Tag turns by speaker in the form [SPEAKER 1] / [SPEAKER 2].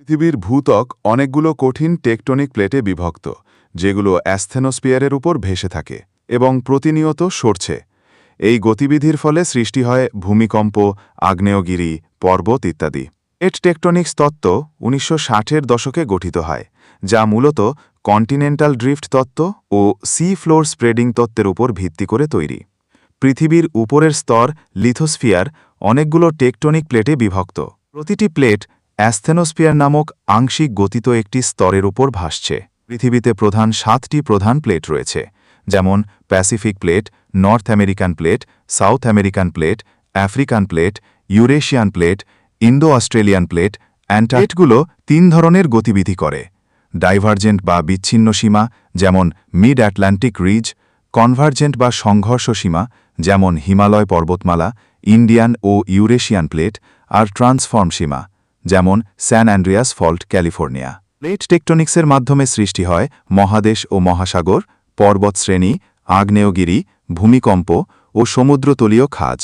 [SPEAKER 1] পৃথিবীর ভূত্বক অনেকগুলো কঠিন টেকটনিক প্লেটে বিভক্ত, যেগুলো অ্যাস্থেনোস্পিয়ারের উপর ভেসে থাকে এবং প্রতিনিয়ত সরছে। এই গতিবিধির ফলে সৃষ্টি হয় ভূমিকম্প, আগ্নেয়গিরি, পর্বত ইত্যাদি। এট টেকটনিক্স তত্ত্ব উনিশশো ষাটের দশকে গঠিত হয়, যা মূলত কন্টিনেন্টাল ড্রিফট তত্ত্ব ও সি ফ্লোর স্প্রেডিং তত্ত্বের উপর ভিত্তি করে তৈরি। পৃথিবীর উপরের স্তর, লিথোস্ফিয়ার, অনেকগুলো টেকটনিক প্লেটে বিভক্ত। প্রতিটি প্লেট অ্যাস্থেনোস্ফিয়ার নামক আংশিক গতিত একটি স্তরের উপর ভাসছে। পৃথিবীতে প্রধান সাতটি প্রধান প্লেট রয়েছে, যেমন Pacific plate, North American plate, South American plate, African plate, Eurasian plate Indo Australian plate অ্যান্টার্কগুলো তিন ধরনের গতিবিধি করে। ডাইভার্জেন্ট বা বিচ্ছিন্ন সীমা, যেমন মিড আটলান্টিক রিজ, কনভার্জেন্ট বা সংঘর্ষ সীমা, যেমন হিমালয় পর্বতমালা, ইন্ডিয়ান ও ইউরেশিয়ান প্লেট, আর ট্রান্সফর্ম সীমা। যেমন San Andreas fault, California. Plate টেকটনিক্সের মাধ্যমে সৃষ্টি হয় মহাদেশ ও মহাসাগর, পর্বতশ্রেণী, আগ্নেয়গিরি, ভূমিকম্প ও সমুদ্রতলীয় খাজ।